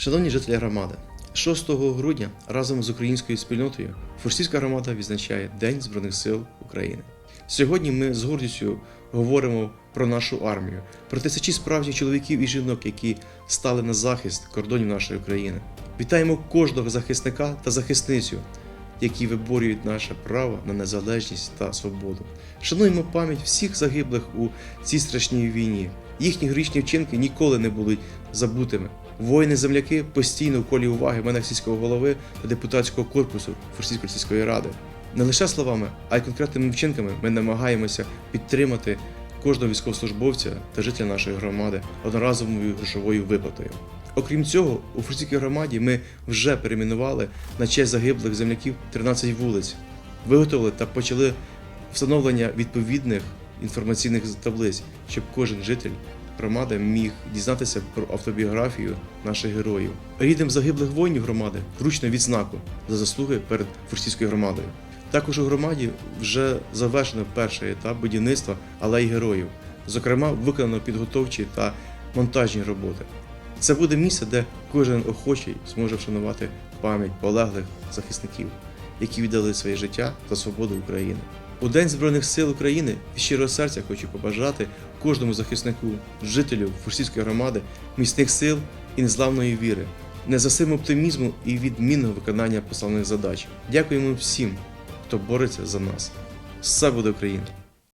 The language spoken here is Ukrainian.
Шановні жителі громади, 6 грудня разом з українською спільнотою Фурсійська громада відзначає День Збройних сил України. Сьогодні ми з гордістю говоримо про нашу армію, про тисячі справжніх чоловіків і жінок, які стали на захист кордонів нашої країни. Вітаємо кожного захисника та захисницю, які виборюють наше право на незалежність та свободу. Шануємо пам'ять всіх загиблих у цій страшній війні. Їхні героїчні вчинки ніколи не будуть забутими. Воїни-земляки постійно в колі уваги мене сільського голови та депутатського корпусу Фурсійської сільської ради. Не лише словами, а й конкретними вчинками ми намагаємося підтримати кожного військовослужбовця та жителя нашої громади одноразовою грошовою виплатою. Окрім цього, у Фурсійській громаді ми вже перейменували на честь загиблих земляків 13 вулиць, виготовили та почали встановлення відповідних інформаційних таблиць, щоб кожен житель громади міг дізнатися про автобіографію наших героїв. Рідним загиблих воїнів громади вручно відзнаку за заслуги перед Фурсійською громадою. Також у громаді вже завершено перший етап будівництва алеї героїв. Зокрема, виконано підготовчі та монтажні роботи. Це буде місце, де кожен охочий зможе вшанувати пам'ять полеглих захисників, які віддали своє життя за свободу України. У День Збройних сил України від щирого серця хочу побажати кожному захиснику, жителю Фурсійської громади, міцних сил і незламної віри, незасим оптимізму і відмінного виконання поставлених задач. Дякуємо всім, хто бореться за нас. Все буде Україна!